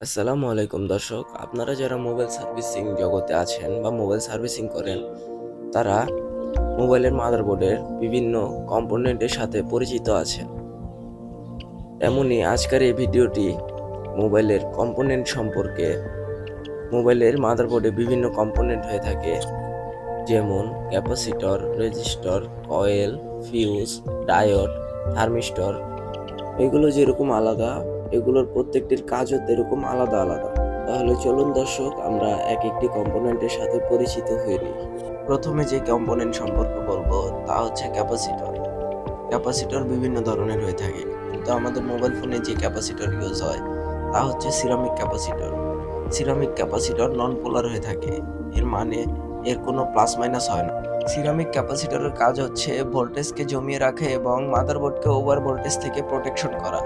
আসসালামু আলাইকুম দর্শক, আপনারা যারা মোবাইল সার্ভিসিং জগতে আছেন বা মোবাইল সার্ভিসিং করেন, তারা মোবাইলের মাদারবোর্ডের বিভিন্ন কম্পোনেন্টের সাথে পরিচিত আছেন। এমনই আজকের এই ভিডিওটি মোবাইলের কম্পোনেন্ট সম্পর্কে, মোবাইলের মাদারবোর্ডে বিভিন্ন কম্পোনেন্ট হয়ে থাকে, যেমন capacitor, resistor, coil, fuse, diode, thermistor, এগুলো যেরকম আলাদা এগুলোর প্রত্যেকটির কাজও এরকম আলাদা আলাদা। তাহলে চলুন দর্শক, আমরা এক একটি কম্পোনেন্টের সাথে পরিচিত হয়ে নিই। প্রথমে যে কম্পোনেন্ট সম্পর্কে বলব, তা হচ্ছে ক্যাপাসিটর। ক্যাপাসিটর বিভিন্ন ধরনের হয়ে থাকে। কিন্তু আমাদের মোবাইল ফোনে যে ক্যাপাসিটর ইউজ হয়, তা হচ্ছে ceramic capacitor. Ceramic capacitor non polar হয়ে থাকে। এর মানে এর কোনো প্লাস মাইনাস হয় না। সিরামিক ক্যাপাসিটরের কাজ হচ্ছে ভোল্টেজকে জমিয়ে রাখে এবং মাদারবোর্ডকে ওভার ভোল্টেজ থেকে প্রোটেকশন করা।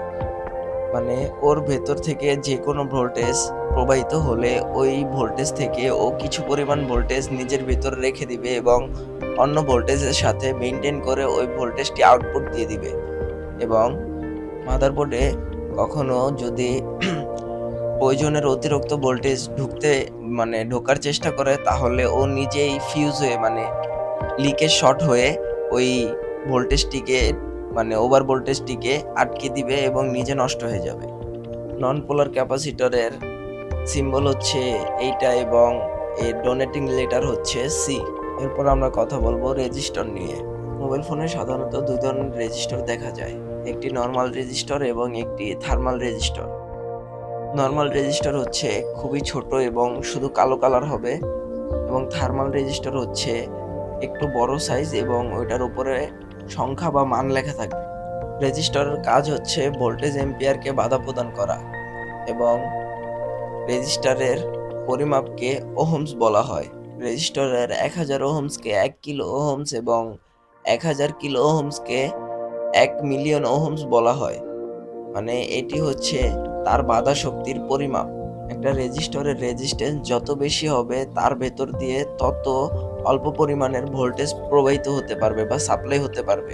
মানে ওর ভেতর থেকে যে কোনো ভোল্টেজ প্রবাহিত হলে ওই ভোল্টেজ থেকে ও কিছু পরিমাণ ভোল্টেজ নিজের ভিতরে রেখে দিবে এবং অন্য ভোল্টেজের সাথে মেনটেন করে ওই ভোল্টেজটি আউটপুট দিয়ে দিবে। এবং মাদারবোর্ডে কখনো যদি প্রয়োজনের অতিরিক্ত ভোল্টেজ ঢুকতে মানে ঢোকার চেষ্টা করে, তাহলে ও নিজেই ফিউজ হয়ে মানে লিকেজ শর্ট হয়ে ওই ভোল্টেজটিকে মানে ওভার ভোল্টেজটিকে আটকে দিবে এবং নিজে নষ্ট হয়ে যাবে। নন পোলার ক্যাপাসিটরের সিম্বল হচ্ছে এইটা এবং এর ডোনেটিং লেটার হচ্ছে সি এরপর আমরা কথা বলব রেজিস্টার নিয়ে। মোবাইল ফোনে সাধারণত দুই ধরনের রেজিস্টার দেখা যায়। একটি নর্মাল রেজিস্টার এবং একটি থার্মাল রেজিস্টার নর্মাল রেজিস্টার হচ্ছে খুবই ছোট এবং শুধু কালো কালার হবে এবং থার্মাল রেজিস্টার হচ্ছে একটু বড় সাইজ এবং ওইটার উপরে সংখ্যা বা মান লেখা থাকবে। রেজিস্টারের কাজ হচ্ছে ভোল্টেজ এম্পিয়ারকে বাধা প্রদান করা এবং রেজিস্টারের পরিমাপকে ওহমস বলা হয়। রেজিস্টারের এক হাজার ওহমসকে এক কিলো ওহমস এবং এক হাজার কিলো ওহমসকে এক মিলিয়ন ওহমস বলা হয়। মানে এটি হচ্ছে তার বাধা শক্তির পরিমাপ। একটা রেজিস্টরের রেজিস্ট্যান্স যত বেশি হবে, তার ভেতর দিয়ে তত অল্প পরিমাণের ভোল্টেজ প্রবাহিত হতে পারবে বা সাপ্লাই হতে পারবে।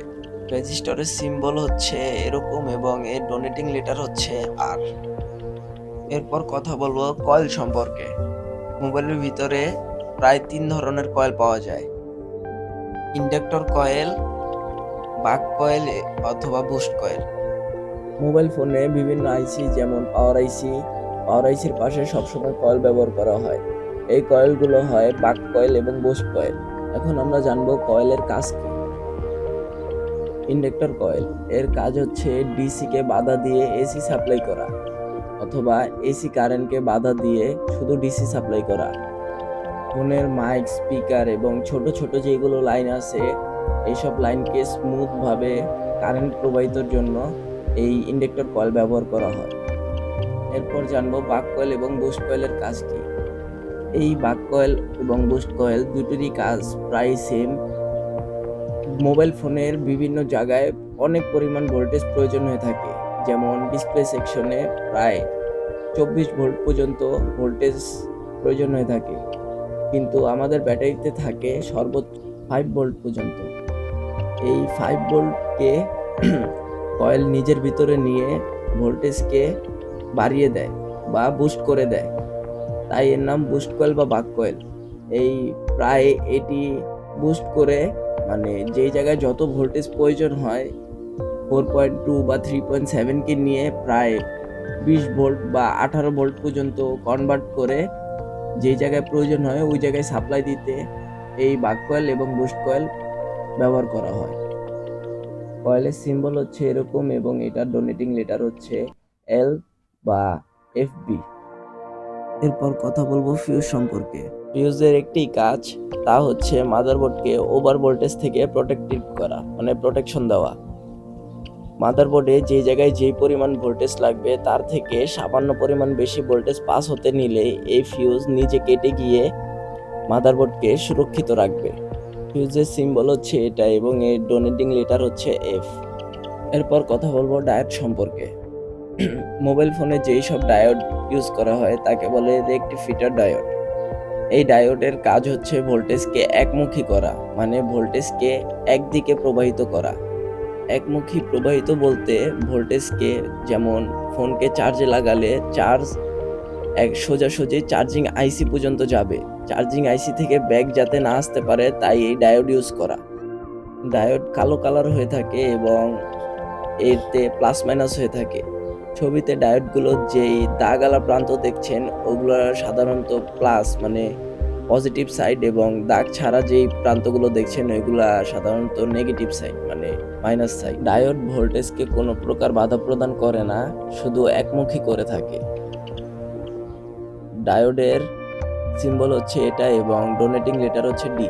রেজিস্টরের সিম্বল হচ্ছে এরকম এবং এর ডোনেটিং লেটার হচ্ছে আর এরপর কথা বলব কয়েল সম্পর্কে। মোবাইলের ভিতরে প্রায় তিন ধরনের কয়েল পাওয়া যায়। ইন্ডাক্টর কয়েল বাক কয়েল অথবা বুস্ট কয়েল মোবাইল ফোনে বিভিন্ন আইসি যেমন পাওয়ার আইসি পাওয়ার আইসির পাশে সবসময় কয়েল ব্যবহার করা হয়। এই কয়েলগুলো হয় বাক কয়েল এবং বুস্ট কয়েল। এখন আমরা জানব কয়েলের কাজ কি। ইন্ডাক্টর কয়েল, এর কাজ হচ্ছে ডিসি কে বাধা দিয়ে এসি সাপ্লাই করা, অথবা এসি কারেন্টকে বাধা দিয়ে শুধু ডিসি সাপ্লাই করা। ফোনের মাইক, স্পিকার এবং ছোট ছোট যেগুলো লাইন আছে, এইসব লাইনকে স্মুথভাবে কারেন্ট প্রবাহিতর জন্য এই ইন্ডাক্টর কয়েল ব্যবহার করা হয়। এরপর জানব বাক কয়েল এবং বুস্ট কয়েলের কাজ কি। এই বাক কয়েল এবং বুস্ট কয়েল দুটোরই কাজ প্রায় সেম মোবাইল ফোনের বিভিন্ন জায়গায় অনেক পরিমাণ ভোল্টেজ প্রয়োজন হয়ে থাকে। যেমন ডিসপ্লে সেকশনে প্রায় চব্বিশ ভোল্ট পর্যন্ত ভোল্টেজ প্রয়োজন হয়ে থাকে। কিন্তু আমাদের ব্যাটারিতে থাকে সর্বোচ্চ ফাইভ ভোল্ট পর্যন্ত। এই ফাইভ ভোল্টকে কয়েল নিজের ভিতরে নিয়ে ভোল্টেজকে বাড়িয়ে দেয় বা বুস্ট করে দেয়। তাই এর নাম বুস্ট কয়েল বা বাক কয়েল এই প্রায় এটি বুস্ট করে মানে যেই জায়গায় যত ভোল্টেজ প্রয়োজন হয় ফোর পয়েন্ট টু বা থ্রি পয়েন্ট সেভেনকে নিয়ে প্রায় বিশ ভোল্ট বা আঠারো ভোল্ট পর্যন্ত কনভার্ট করে যেই জায়গায় প্রয়োজন হয়, ওই জায়গায় সাপ্লাই দিতে এই বাক কয়েল এবং বুস্ট কয়েল ব্যবহার করা হয়। কয়েলের সিম্বল হচ্ছে এরকম এবং এটার ডোনেটিং লেটার হচ্ছে এল বা এফবি এরপর কথা বলব ফিউজ সম্পর্কে। ফিউজের একটি কাজ, তা হচ্ছে মাদারবোর্ডকে ওভার ভোল্টেজ থেকে প্রোটেক্টিভ করা মানে প্রোটেকশন দেওয়া। মাদারবোর্ডে যে জায়গায় যেই পরিমাণ ভোল্টেজ লাগবে, তার থেকে সামান্য পরিমাণ বেশি ভোল্টেজ পাস হতে নিলে এই ফিউজ নিজে কেটে গিয়ে মাদারবোর্ডকে সুরক্ষিত রাখবে। ফিউজের সিম্বল হচ্ছে এটা এবং এর ডোনেটিং লেটার হচ্ছে এফ এরপর কথা বলব ডায়েট সম্পর্কে। মোবাইল ফোনে যেই সব ডায়োড ইউজ করা হয়, তাকে বলে রেক্টিফিটার ডায়োড। এই ডায়োডের কাজ হচ্ছে ভোল্টেজকে একমুখী করা মানে ভোল্টেজকে একদিকে প্রবাহিত করা। একমুখী প্রবাহিত বলতে ভোল্টেজকে যেমন ফোনকে চার্জে লাগালে চার্জ এক সোজাসুজি চার্জিং আইসি পর্যন্ত যাবে। চার্জিং আইসি থেকে ব্যাগ যাতে না আসতে পারে, তাই এই ডায়োড ইউজ করা। ডায়োড কালো কালার হয়ে থাকে এবং এতে প্লাস মাইনাস হয়ে থাকে। ছবিতে ডায়োডগুলো যেই দাগালা প্রান্ত দেখছেন, ওগুলো সাধারণত প্লাস মানে পজিটিভ সাইড এবং দাগ ছাড়া যেই প্রান্তগুলো দেখছেন, ওইগুলা সাধারণত নেগেটিভ সাইড মানে মাইনাস সাইড ডায়োড ভোল্টেজকে কোনো প্রকার বাধা প্রদান করে না, শুধু একমুখী করে থাকে। ডায়োডের সিম্বল হচ্ছে এটা এবং ডোনেটিং লেটার হচ্ছে ডি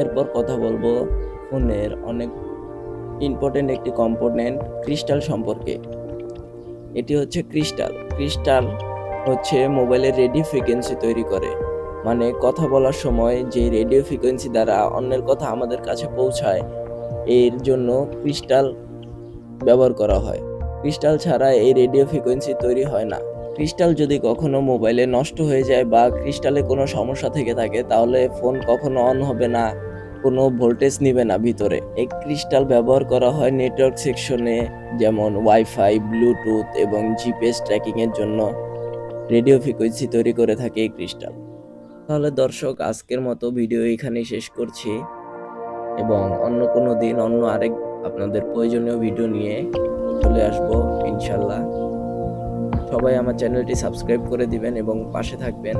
এরপর কথা বলব ফোনের অনেক ইম্পর্টেন্ট একটি কম্পোনেন্ট ক্রিস্টাল সম্পর্কে। এটি হচ্ছে ক্রিস্টাল। ক্রিস্টাল হচ্ছে মোবাইলের রেডিও ফ্রিকোয়েন্সি তৈরি করে। মানে কথা বলার সময় যে রেডিও ফ্রিকোয়েন্সি দ্বারা অন্যের কথা আমাদের কাছে পৌঁছায়, এর জন্য ক্রিস্টাল ব্যবহার করা হয়। ক্রিস্টাল ছাড়া এই রেডিও ফ্রিকোয়েন্সি তৈরি হয় না। ক্রিস্টাল যদি কখনো মোবাইলে নষ্ট হয়ে যায় বা ক্রিস্টালে কোনো সমস্যা থেকে থাকে, তাহলে ফোন কখনো অন হবে না। কোনো ভোল্টেজ নিবে না ভিতরে। এই ক্রিস্টাল ব্যবহার করা হয় নেটওয়ার্ক সেকশনে যেমন ওয়াইফাই ব্লুটুথ এবং জিপিএস ট্র্যাকিংয়ের জন্য। রেডিও ফ্রিকোয়েন্সি তৈরি করে থাকে এই ক্রিস্টাল তাহলে দর্শক, আজকের মতো ভিডিও এখানেই শেষ করছি। এবং অন্য কোনো দিন অন্য আরেক আপনাদের প্রয়োজনীয় ভিডিও নিয়ে চলে আসব, ইনশাল্লাহ। সবাই আমার চ্যানেলটি সাবস্ক্রাইব করে দিবেন এবং পাশে থাকবেন।